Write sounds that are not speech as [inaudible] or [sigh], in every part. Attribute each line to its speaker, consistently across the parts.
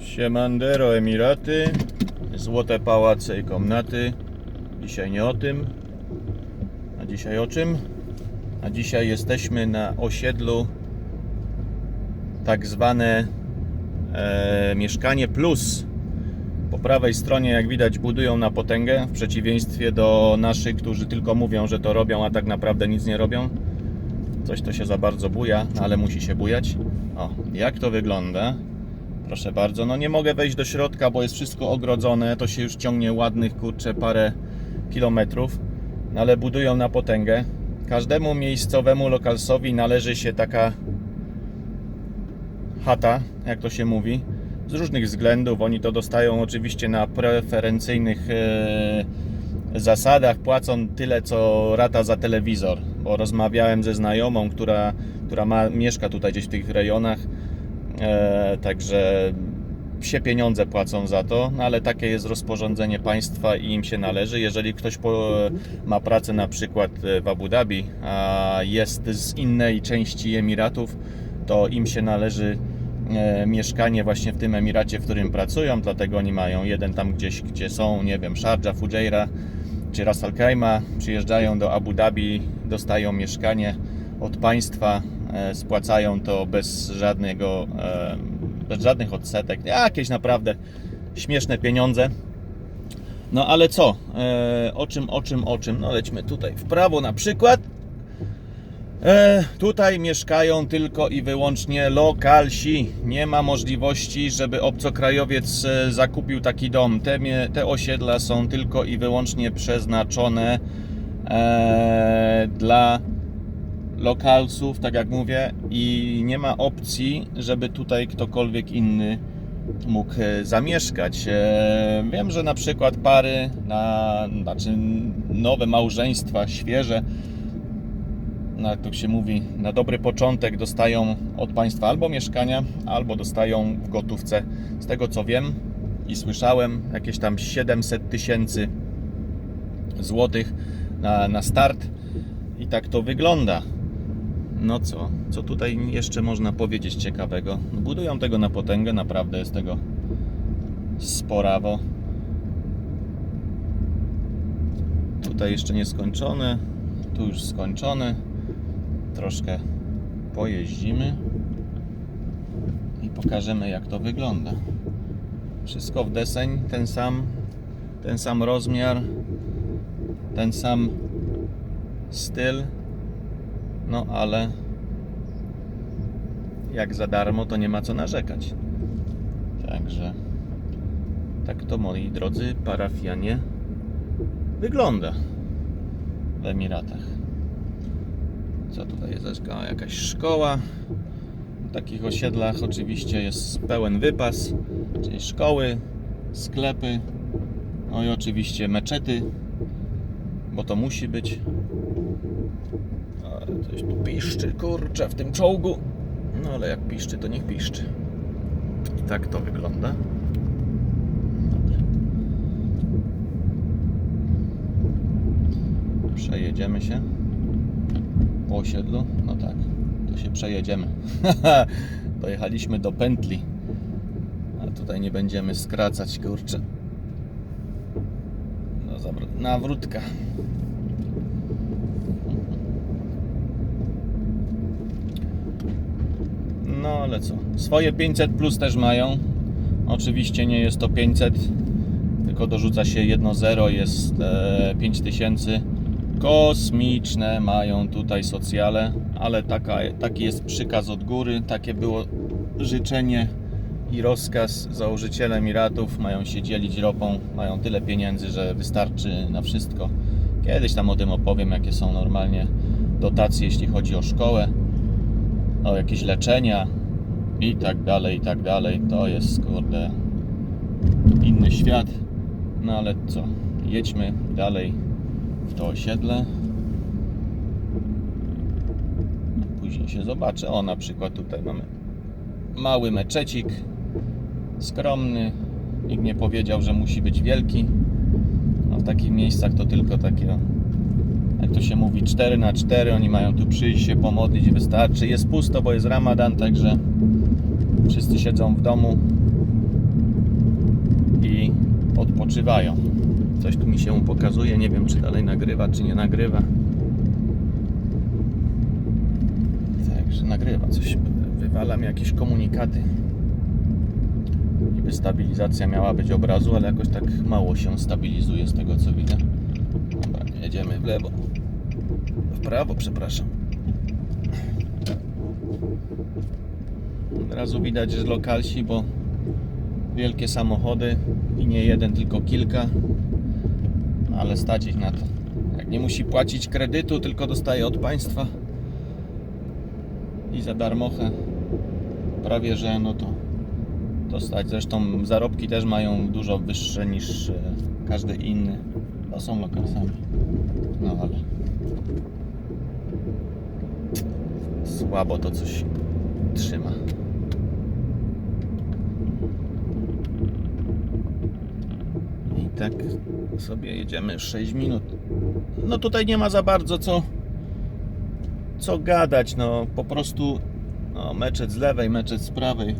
Speaker 1: Siemandero Emiraty, złote pałace i komnaty. Dzisiaj nie o tym. A dzisiaj o czym? A dzisiaj jesteśmy na osiedlu tak zwane e, mieszkanie plus. Po prawej stronie, jak widać, budują na potęgę, w przeciwieństwie do naszych, którzy tylko mówią, że to robią, a tak naprawdę nic nie robią. Coś to się za bardzo buja, no ale musi się bujać. O, jak to wygląda? Proszę bardzo, no nie mogę wejść do środka, bo jest wszystko ogrodzone. To się już ciągnie ładnych, kurczę, parę kilometrów. No ale budują na potęgę. Każdemu miejscowemu lokalsowi należy się taka chata, jak to się mówi. Z różnych względów. Oni to dostają oczywiście na preferencyjnych e, zasadach. Płacą tyle, co rata za telewizor. Rozmawiałem ze znajomą, która, która ma, mieszka tutaj gdzieś w tych rejonach. E, także się pieniądze płacą za to, no ale takie jest rozporządzenie państwa i im się należy. Jeżeli ktoś po, ma pracę na przykład w Abu Dhabi, a jest z innej części Emiratów, to im się należy e, mieszkanie właśnie w tym Emiracie, w którym pracują, dlatego oni mają jeden tam gdzieś, gdzie są, nie wiem, Sharjah, Fujairah czy Ras Al Khaimah, przyjeżdżają do Abu Dhabi, dostają mieszkanie od państwa, e, spłacają to bez żadnego, e, bez żadnych odsetek, jakieś naprawdę śmieszne pieniądze. No ale co? E, o czym, o czym, o czym? No lećmy tutaj w prawo na przykład. Tutaj mieszkają tylko i wyłącznie lokalsi. Nie ma możliwości, żeby obcokrajowiec zakupił taki dom. Te, te osiedla są tylko i wyłącznie przeznaczone e, dla lokalsów, tak jak mówię, i nie ma opcji, żeby tutaj ktokolwiek inny mógł e, zamieszkać. E, Wiem, że na przykład pary, na, znaczy nowe małżeństwa, świeże, no jak to się mówi, na dobry początek dostają od państwa albo mieszkania, albo dostają w gotówce. Z tego co wiem i słyszałem, jakieś tam 700 tysięcy złotych na, na start. I tak to wygląda. No co? Co tutaj jeszcze można powiedzieć ciekawego? Budują tego na potęgę, naprawdę jest tego sporawo. Tutaj jeszcze nie skończone, tu już skończone. Troszkę pojeździmy i pokażemy jak to wygląda. Wszystko w deseń, ten sam, ten sam rozmiar, ten sam styl. No ale jak za darmo, to nie ma co narzekać. Także tak to moi drodzy parafianie wygląda w Emiratach. Co tutaj jest? Jaka- Jakaś szkoła. W takich osiedlach oczywiście jest pełen wypas, czyli szkoły, sklepy, no i oczywiście meczety, bo to musi być. Ale coś tu piszczy, kurczę, w tym czołgu. No ale jak piszczy, to niech piszczy. I tak to wygląda. Dobra. Przejedziemy się po osiedlu. No tak, to się przejedziemy. [laughs] Dojechaliśmy do pętli. A tutaj nie będziemy skracać, kurczę. No, nawrótka. No ale co? Swoje 500 plus też mają. Oczywiście nie jest to 500, tylko dorzuca się jedno zero, jest e, 5000. Kosmiczne mają tutaj socjale, ale taka, taki jest przykaz od góry, takie było życzenie i rozkaz założyciele Emiratów. Mają się dzielić ropą, mają tyle pieniędzy, że wystarczy na wszystko. Kiedyś tam o tym opowiem, jakie są normalnie dotacje, jeśli chodzi o szkołę o jakieś leczenia i tak dalej, i tak dalej. To jest, kurde, inny świat. No ale co, jedźmy dalej w to osiedle. Później się zobaczę. O, na przykład tutaj mamy mały meczecik, skromny. Nikt nie powiedział, że musi być wielki. A w takich miejscach to tylko takie jak to się mówi, 4 na 4 oni mają tu przyjść się pomodlić, wystarczy. Jest pusto, bo jest ramadan, także wszyscy siedzą w domu i odpoczywają. Coś tu mi się pokazuje, nie wiem czy dalej nagrywa, czy nie nagrywa. Także nagrywa, coś wywala mi jakieś komunikaty. Niby stabilizacja miała być obrazu, ale jakoś tak mało się stabilizuje z tego co widzę. Dobra, jedziemy w lewo. W prawo, przepraszam. Od razu widać, że lokalsi, bo wielkie samochody i nie jeden, tylko kilka, ale stać ich na to. Jak nie musi płacić kredytu, tylko dostaje od państwa i za darmochę prawie że no to to stać. Zresztą zarobki też mają dużo wyższe niż e, każdy inny. To są lokalsami. No ale słabo to coś trzyma. I tak sobie jedziemy 6 minut. No tutaj nie ma za bardzo co co gadać, no po prostu no, meczet z lewej, meczet z prawej.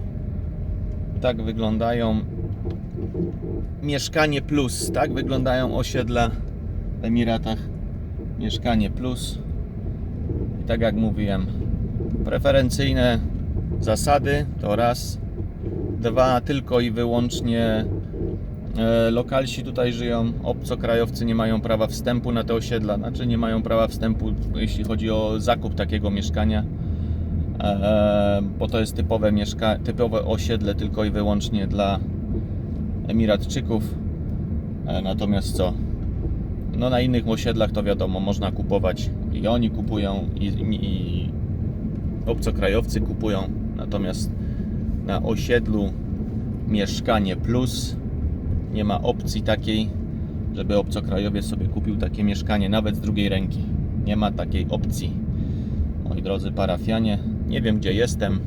Speaker 1: Tak wyglądają mieszkanie plus, tak wyglądają osiedla w Emiratach. Mieszkanie plus. I tak jak mówiłem, preferencyjne zasady to raz, dwa tylko i wyłącznie lokalsi tutaj żyją, obcokrajowcy nie mają prawa wstępu na te osiedla, znaczy nie mają prawa wstępu, jeśli chodzi o zakup takiego mieszkania, e, bo to jest typowe, mieszka- typowe osiedle tylko i wyłącznie dla Emiratczyków. E, natomiast co? No na innych osiedlach to wiadomo, można kupować i oni kupują i, i, i obcokrajowcy kupują. Natomiast na osiedlu mieszkanie plus nie ma opcji takiej, żeby obcokrajowiec sobie kupił takie mieszkanie nawet z drugiej ręki. Nie ma takiej opcji. Moi drodzy parafianie, nie wiem gdzie jestem,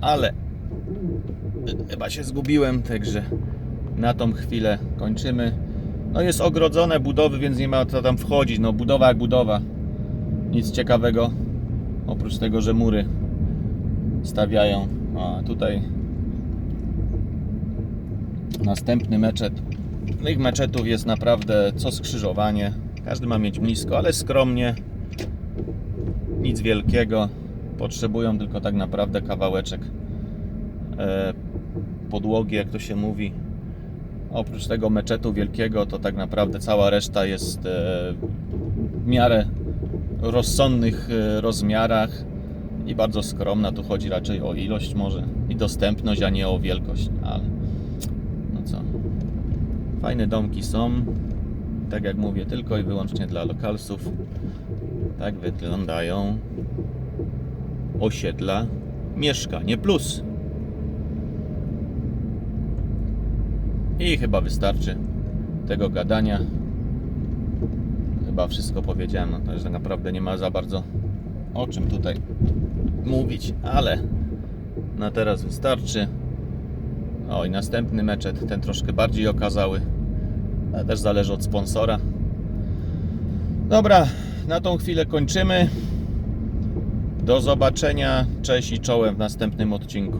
Speaker 1: ale chyba się zgubiłem, także na tą chwilę kończymy. No jest ogrodzone budowy, więc nie ma co tam wchodzić. No budowa jak budowa. Nic ciekawego. Oprócz tego, że mury stawiają. A tutaj następny meczet. Tych meczetów jest naprawdę co skrzyżowanie. Każdy ma mieć blisko, ale skromnie. Nic wielkiego. Potrzebują tylko tak naprawdę kawałeczek e, podłogi, jak to się mówi. Oprócz tego meczetu wielkiego, to tak naprawdę cała reszta jest e, w miarę rozsądnych e, rozmiarach i bardzo skromna. Tu chodzi raczej o ilość może i dostępność, a nie o wielkość, ale. Fajne domki są. Tak jak mówię, tylko i wyłącznie dla lokalsów. Tak wyglądają osiedla Mieszkanie Plus. I chyba wystarczy tego gadania. Chyba wszystko powiedziałem, no, także naprawdę nie ma za bardzo o czym tutaj mówić, ale na teraz wystarczy. O i następny meczet, ten troszkę bardziej okazały. Ale też zależy od sponsora. Dobra, na tą chwilę kończymy. Do zobaczenia. Cześć i czołem w następnym odcinku.